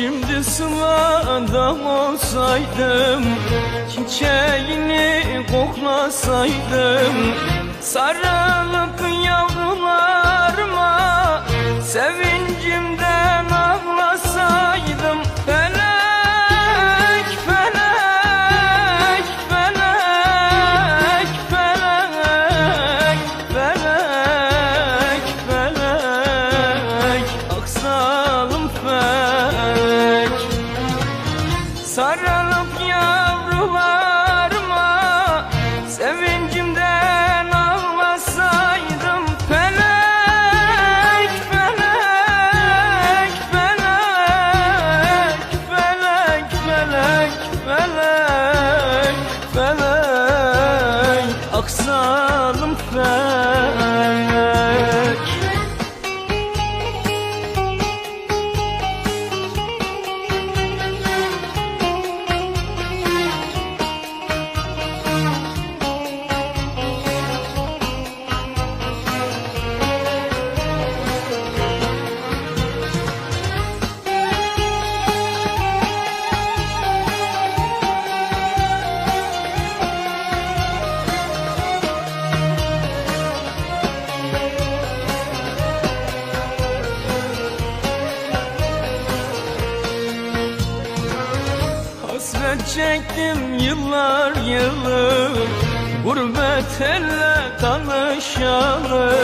Şimdi sıradan olsaydım Çiçeğini koklasaydım Sarılıp Sarılıp yavrularıma Sevincimden ağlasaydım Felek, felek, felek, felek, felek, felek, felek. Aksalım çektim yıllar yılı. Gurbet elle tanışalı.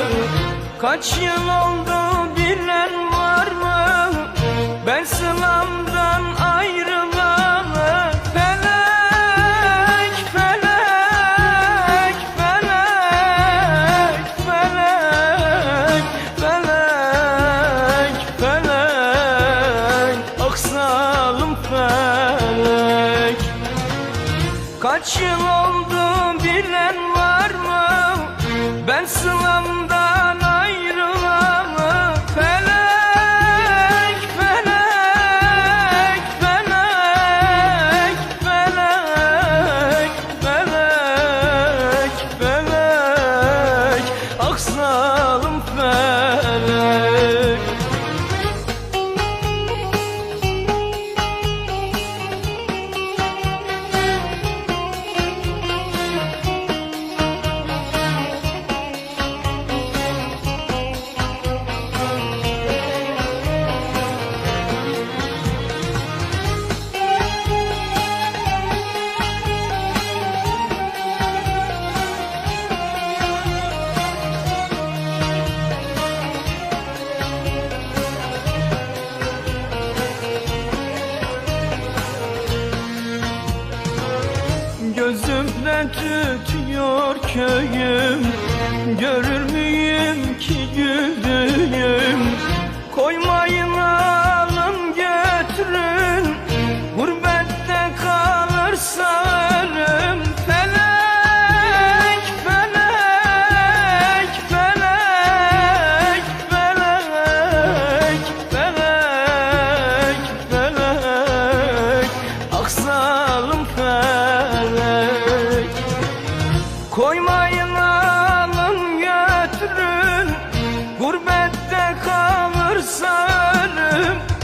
Kaç yıl oldu bilen Kaç yıl oldu bilen var mı? Ben sılamdan Hasret köyüm. Görür müyüm ki güldüğüm? Alın alın götürün Gurbette kalırsa ölüm.